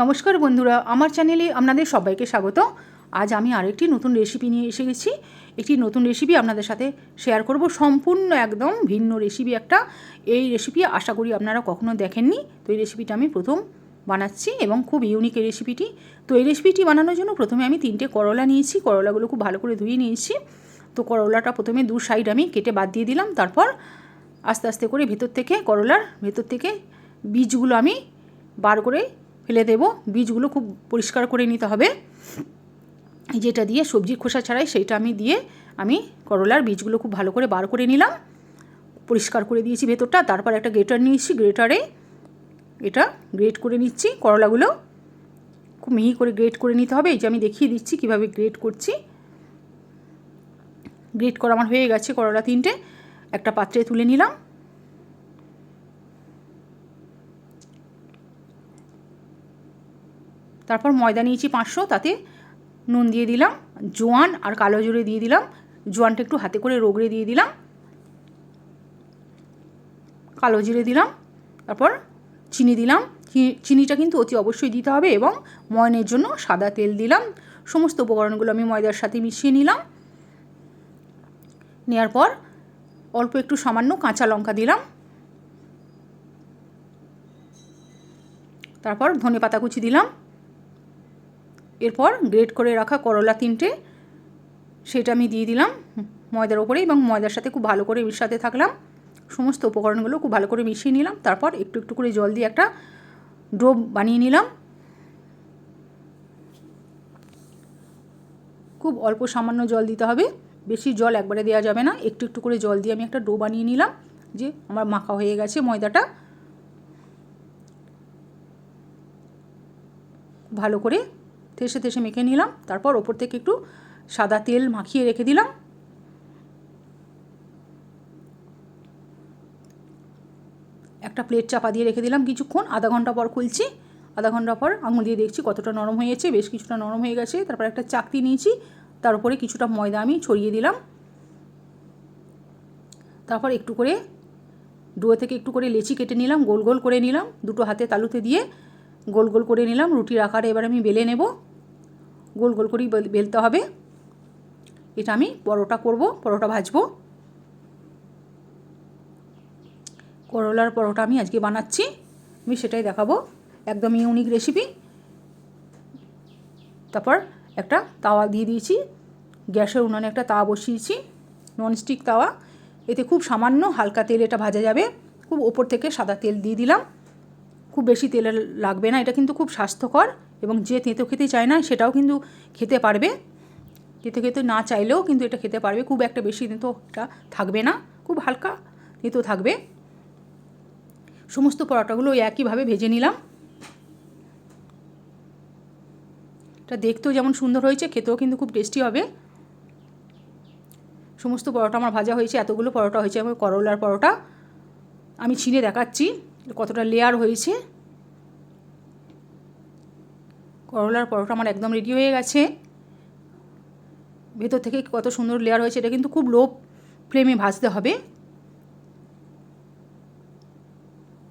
নমস্কার বন্ধুরা, আমার চ্যানেলে আপনাদের সবাইকে স্বাগত। আজ আমি আরেকটি নতুন রেসিপি নিয়ে এসে গেছি। একটি নতুন রেসিপি আপনাদের সাথে শেয়ার করব। সম্পূর্ণ একদম ভিন্ন রেসিপি একটা। এই রেসিপি আশা করি আপনারা কখনো দেখেননি। তো এই রেসিপিটা আমি প্রথম বানাচ্ছি এবং খুব ইউনিক এই রেসিপিটি তো এই রেসিপিটি বানানোর জন্য প্রথমে আমি তিনটে করলা নিয়েছি। করলাগুলো খুব ভালো করে ধুয়ে নিয়েছি। তো করলাটা প্রথমে দু সাইড আমি কেটে বাদ দিয়ে দিলাম। তারপর আস্তে আস্তে করে ভেতর থেকে, করলার ভেতর থেকে বীজগুলো আমি বার করে ফেলে দেব। বীজগুলো খুব পরিষ্কার করে নিতে হবে। যেটা দিয়ে সবজির খোসা ছাড়াই সেইটা আমি দিয়ে আমি করলার বীজগুলো খুব ভালো করে বার করে নিলাম। পরিষ্কার করে দিয়েছি ভেতরটা। তারপর একটা গ্রেটার নিয়েছি গ্রেটারে এটা গ্রেট করে নিচ্ছি করলাগুলো। খুব মিহি করে গ্রেট করে নিতে হবে। এই যে আমি দেখিয়ে দিচ্ছি কীভাবে গ্রেট করছি। গ্রেট করা আমার হয়ে গেছে করলা তিনটে। একটা পাত্রে তুলে নিলাম। তারপর ময়দা নিয়েছি পাঁচশো, তাতে নুন দিয়ে দিলাম, জোয়ান আর কালো জোরে দিয়ে দিলাম, জোয়ানটা একটু হাতে করে রোগড়ে দিয়ে দিলাম, কালো জিরে দিলাম, তারপর চিনি দিলাম চিনিটা কিন্তু অতি অবশ্যই দিতে হবে এবং ময়নের জন্য সাদা তেল দিলাম, সমস্ত উপকরণগুলো আমি ময়দার সাথে মিশিয়ে নিলাম নেওয়ার পর অল্প একটু সামান্য কাঁচা লঙ্কা দিলাম, তারপর ধনে পাতা কুচি দিলাম এরপর গ্রেট করে রাখা করলা তিনটে, সেটা আমি দিয়ে দিলাম ময়দার ওপরে এবং ময়দার সাথে খুব ভালো করে মিশাতে থাকলাম। সমস্ত উপকরণগুলো খুব ভালো করে মিশিয়ে নিলাম, তারপর একটু একটু করে জল দিয়ে একটা ডো বানিয়ে নিলাম। খুব অল্প সামান্য জল দিতে হবে, বেশি জল একবারে দেওয়া যাবে না, একটু একটু করে জল দিয়ে আমি একটা ডো বানিয়ে নিলাম, যে আমার মাখা হয়ে গেছে ময়দাটা। ভালো করে থেসে থেসে মেখে নিলাম, তারপর ওপর থেকে একটু সাদা তেল মাখিয়ে রেখে দিলাম। একটা প্লেট চাপা দিয়ে রেখে দিলাম কিছুক্ষণ, আধা ঘণ্টা পর খুলছি, আধা ঘণ্টা পর আঙুল দিয়ে দেখছি কতটা নরম হয়েছে, বেশ কিছুটা নরম হয়ে গেছে, তারপর একটা চাকতি নিয়েছি, তার উপরে কিছুটা ময়দা আমি ছড়িয়ে দিলাম। তারপর একটু করে ডুয়ো থেকে একটু করে লেচি কেটে নিলাম, গোল গোল করে নিলাম, দুটো হাতে তালুতে দিয়ে গোল গোল করে নিলাম, রুটির আকারে এবার আমি বেলে নেব। গোল গোল করেই বেলতে হবে। এটা আমি পরোটা করব, পরোটা ভাজবো। করলার পরোটা আমি আজকে বানাচ্ছি, আমি সেটাই দেখাবো। একদম ইউনিক রেসিপি তারপর একটা তাওয়া দিয়ে দিয়েছি। গ্যাসের উনানে একটা তাওয়া বসিয়েছি ননস্টিক তাওয়া। এতে খুব সামান্য হালকা তেল এটা ভাজা যাবে। খুব ওপর থেকে সাদা তেল দিয়ে দিলাম। খুব বেশি তেলের লাগবে না, এটা কিন্তু খুব স্বাস্থ্যকর এবং যে তেঁতো খেতে চায় না সেটাও কিন্তু খেতে পারবে। তেঁতো খেতে না চাইলেও কিন্তু এটা খেতে পারবে, খুব একটা বেশি তেঁতোটা থাকবে না, খুব হালকা তেঁতো থাকবে। সমস্ত পরোটাগুলো একইভাবে ভেজে নিলাম। এটা দেখতেও যেমন সুন্দর হয়েছে, খেতেও কিন্তু খুব টেস্টি হবে। সমস্ত পরোটা আমার ভাজা হয়েছে, এতগুলো পরোটা হয়েছে, আমার করলার পরোটা। আমি ছিঁড়ে দেখাচ্ছি। কতটা লেয়ার হয়েছে? করলার পরোটা আমার একদম রেডি হয়ে গেছে। ভেতর থেকে কত সুন্দর লেয়ার হয়েছে, এটা কিন্তু খুব লো ফ্লেমে ভাজতে হবে।